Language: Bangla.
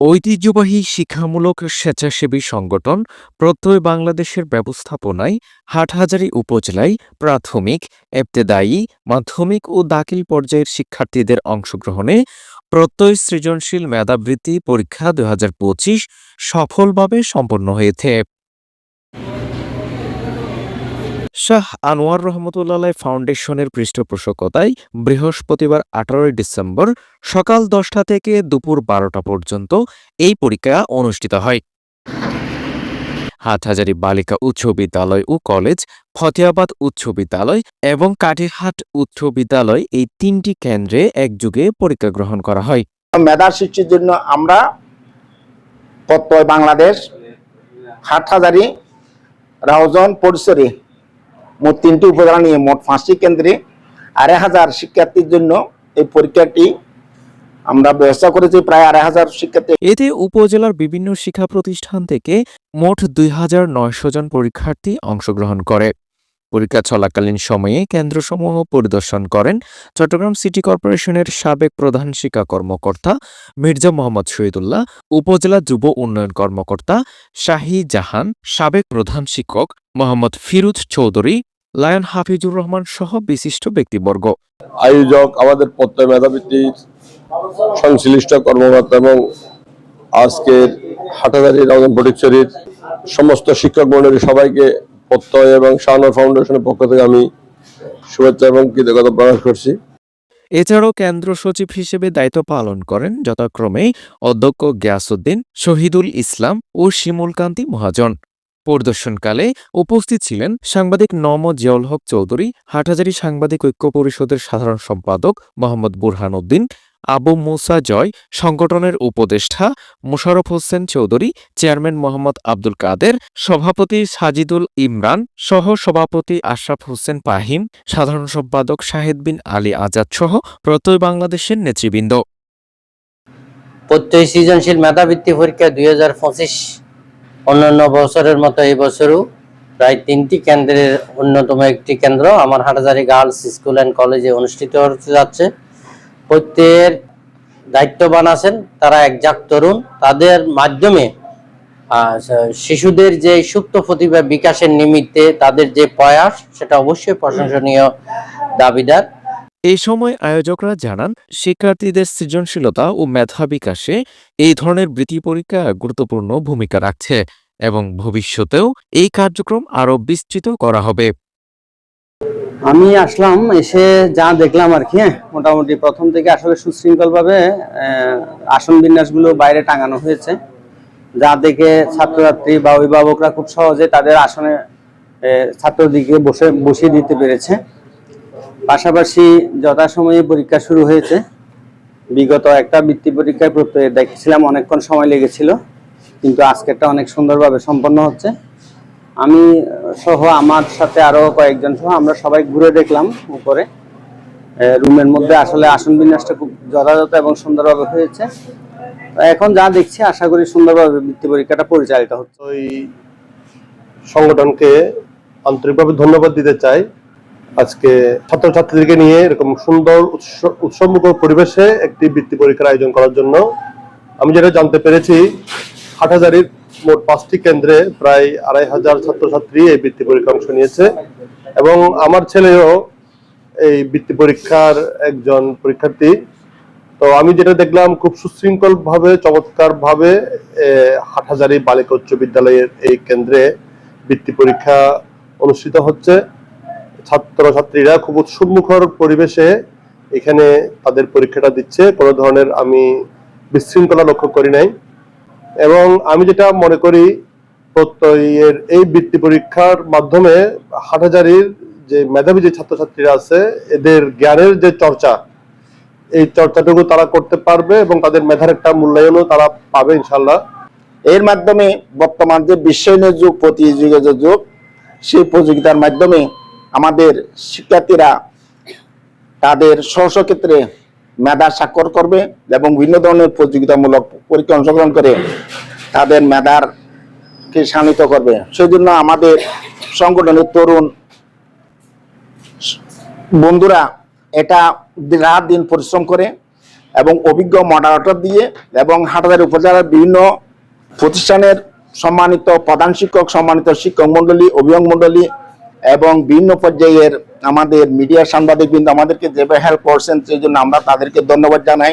ঐতিহ্যবাহী শিক্ষামূলক স্বেচ্ছাসেবী সংগঠন প্রত্যয় বাংলাদেশের ব্যবস্থাপনায় হাটহাজারী উপজেলায় প্রাথমিক এবতেদায়ী মাধ্যমিক ও দাখিল পর্যায়ের শিক্ষার্থীদের অংশগ্রহণে প্রত্যয় সৃজনশীল মেধাবৃত্তি পরীক্ষা দু হাজার পঁচিশ সফলভাবে সম্পন্ন হয়েছে। শাহ আনোয়ার রহমতুল্লাহ ফাউন্ডেশনের পৃষ্ঠপোষকতায় বৃহস্পতিবার আঠারোই ডিসেম্বর সকাল দশটা থেকে দুপুর বারোটা পর্যন্ত এই পরীক্ষা অনুষ্ঠিত হয়। হাটহাজারি বালিকা উচ্চ বিদ্যালয় ও কলেজ ফতেয়াবাদ উচ্চ বিদ্যালয় এবং কাঠিহাট উচ্চ বিদ্যালয় এই তিনটি কেন্দ্রে একযুগে পরীক্ষা গ্রহণ করা হয়। মেধা সৃষ্টির জন্য আমরা প্রত্যয় বাংলাদেশ, হাটহাজারি, রাউজন, পরিসরে মোট তিনটি উপজেলা নিয়ে মোট পাঁচটি কেন্দ্রে আড়াই হাজার শিক্ষার্থীর জন্য এই পরীক্ষাটি আমরা ব্যবস্থা করেছি, প্রায় আড়াই হাজার শিক্ষার্থী। এতে উপজেলার বিভিন্ন শিক্ষা প্রতিষ্ঠান থেকে মোট দুই হাজার নয়শো জন পরীক্ষার্থী অংশগ্রহণ করে। পরীক্ষা চলাকালীন সময়ে কেন্দ্রসমূহ পরিদর্শন করেন চট্টগ্রাম সিটি কর্পোরেশনের সাবেক প্রধান শিক্ষা কর্মকর্তা মির্জা মোহাম্মদ শহীদুল্লাহ, উপজেলা যুব উন্নয়ন কর্মকর্তা শাহী জাহান, সাবেক প্রধান শিক্ষক মোহাম্মদ ফিরুজ চৌধুরী লায়ন হাফিজুর রহমান সহ বিশিষ্ট ব্যক্তিবর্গ। আয়োজক আমাদের প্রত্যয় মেধাবৃত্তির সংশ্লিষ্ট কর্মকর্তা এবং আজকের হাটাদারি রমজান ফটিকছড়ির সমস্ত শিক্ষক মন্ডলী সবাইকে প্রত্যয় এবং শাহানোর ফাউন্ডেশনের পক্ষ থেকে আমি শুভেচ্ছা এবং কৃতজ্ঞতা প্রকাশ করছি। এছাড়াও কেন্দ্র সচিব হিসেবে দায়িত্ব পালন করেন যথাক্রমে অধ্যক্ষ গিয়াসুদ্দিন শহীদুল ইসলাম ও শিমুল কান্তি মহাজন। পরিদর্শনকালে উপস্থিত ছিলেন সাংবাদিক নম জিয়াউল হক চৌধুরী, হাটহাজারী সাংবাদিক ঐক্য পরিষদের সাধারণ সম্পাদক মোহাম্মদ বুরহান উদ্দিন, আবু মুসা জয় সংগঠনের উপদেষ্টা মোশারফ হোসেন চৌধুরী, চেয়ারম্যান মোহাম্মদ আব্দুল কাদের, সভাপতি সাজিদুল ইমরান সহ সভাপতি আশরাফ হোসেন পাহিম সাধারণ সম্পাদক শাহেদ বিন আলী আজাদ সহ প্রত্যয় বাংলাদেশের নেতৃবৃন্দ। প্রত্যয় সৃজনশীল মেধাবৃত্তি পরীক্ষা দুই হাজার পঁচিশ অন্যান্য বছরের মতো এই বছরও প্রায় তিনটি কেন্দ্রের অন্যতম একটি কেন্দ্র আমার হাটাজারি গার্লস স্কুল অ্যান্ড কলেজে অনুষ্ঠিত হতে যাচ্ছে। প্রত্যয়ের দায়িত্ববান আছেন, তারা একজাক তরুণ। তাদের মাধ্যমে শিশুদের যে সুপ্ত প্রতিভা বিকাশের নিমিত্তে তাদের যে প্রয়াস, সেটা অবশ্যই প্রশংসনীয় দাবিদার। এই সময় আয়োজকরা জানান শিক্ষার্থীদের সৃজনশীলতা ও মেধা বিকাশে এই ধরনের বৃত্তি পরীক্ষা গুরুত্বপূর্ণ ভূমিকা রাখছে এবং ভবিষ্যতেও এই কার্যক্রম আরও বিস্তৃত করা হবে। আমি আসলাম এসে যা দেখলাম আর কি হ্যাঁ, মোটামুটি প্রথম থেকে আসলে সুশৃঙ্খলভাবে আসন বিন্যাসগুলো বাইরে টাঙানো হয়েছে। যা দেখে ছাত্রছাত্রী বা অভিভাবকরা খুব সহজে তাদের আসনে ছাত্রদিকে বসে বসিয়ে দিতে পেরেছে। পাশাপাশি যথাসময়ে পরীক্ষা শুরু হয়েছে। বিগত একটা বৃত্তি পরীক্ষায় দেখছিলাম, অনেকক্ষণ সময় লেগেছিল, কিন্তু আজকেরটা অনেক সুন্দরভাবে সম্পন্ন হচ্ছে। আমি সহ আমার সাথে আরও কয়েকজন সহ আমরা সবাই ঘুরে দেখলাম উপরে। রুমের মধ্যে আসলে আসন বিন্যাসটা খুব যথাযথ এবং সুন্দরভাবে হয়েছে। এখন যা দেখছি, আশা করি সুন্দরভাবে বৃত্তি পরীক্ষাটা পরিচালিত হচ্ছে। ওই সংগঠনকে আন্তরিকভাবে ধন্যবাদ দিতে চাই। আজকে ছাত্রছাত্রীদেরকে নিয়ে এরকম সুন্দর উৎস- উৎসবমুখর পরিবেশে একটি বৃত্তি পরীক্ষার আয়োজন করার জন্য। আমি যেটা জানতে পেরেছি, হাটহাজারির মোট পাঁচটি কেন্দ্রে প্রায় আড়াই হাজার ছাত্রছাত্রী এই বৃত্তি পরীক্ষা অংশ নিয়েছে এবং আমার ছেলেও এই বৃত্তি পরীক্ষার একজন পরীক্ষার্থী। তো আমি যেটা দেখলাম, খুব সুশৃঙ্খল ভাবে চমৎকার ভাবে হাটহাজারি বালিকা উচ্চ বিদ্যালয়ের এই কেন্দ্রে বৃত্তি পরীক্ষা অনুষ্ঠিত হচ্ছে। ছাত্রছাত্রীরা খুব উৎসবমুখর পরিবেশে এখানে তাদের পরীক্ষাটা দিচ্ছে। কোনো ধরনের আমি বিশৃঙ্খলা লক্ষ্য করি নাই। এবং আমি যেটা মনে করি, প্রত্যয়ের এই বৃত্তি পরীক্ষার মাধ্যমে হাটহাজারির যে মেধাবী যে ছাত্রছাত্রীরা আছে, এদের জ্ঞানের যে চর্চা, এই চর্চাটুকু তারা করতে পারবে এবং তাদের মেধার একটা মূল্যায়নও তারা পাবে ইনশাল্লাহ এর মাধ্যমে বর্তমান যে বিশ্বায়নের যুগ, প্রতিযোগিতার যুগ, সেই প্রতিযোগিতার মাধ্যমে আমাদের শিক্ষার্থীরা তাদের স্ব ক্ষেত্রে মেধা স্বাক্ষর করবে এবং বিভিন্ন ধরনের প্রতিযোগিতামূলক পরীক্ষা অংশগ্রহণ করে তাদের মেধার কে শানিত করবে। সেই জন্য আমাদের সংগঠনের তরুণ বন্ধুরা এটা রাত দিন পরিশ্রম করে এবং অভিজ্ঞ মডারেটর দিয়ে এবং হাটাজারি উপজেলার বিভিন্ন প্রতিষ্ঠানের সম্মানিত প্রধান শিক্ষক, সম্মানিত শিক্ষক মন্ডলী অভিভাবক মন্ডলী এবং বিভিন্ন পর্যায়ের আমাদের মিডিয়া সাংবাদিক বৃন্দ আমাদেরকে যেভাবে হেল্প করছেন, সেই জন্য আমরা তাদেরকে ধন্যবাদ জানাই।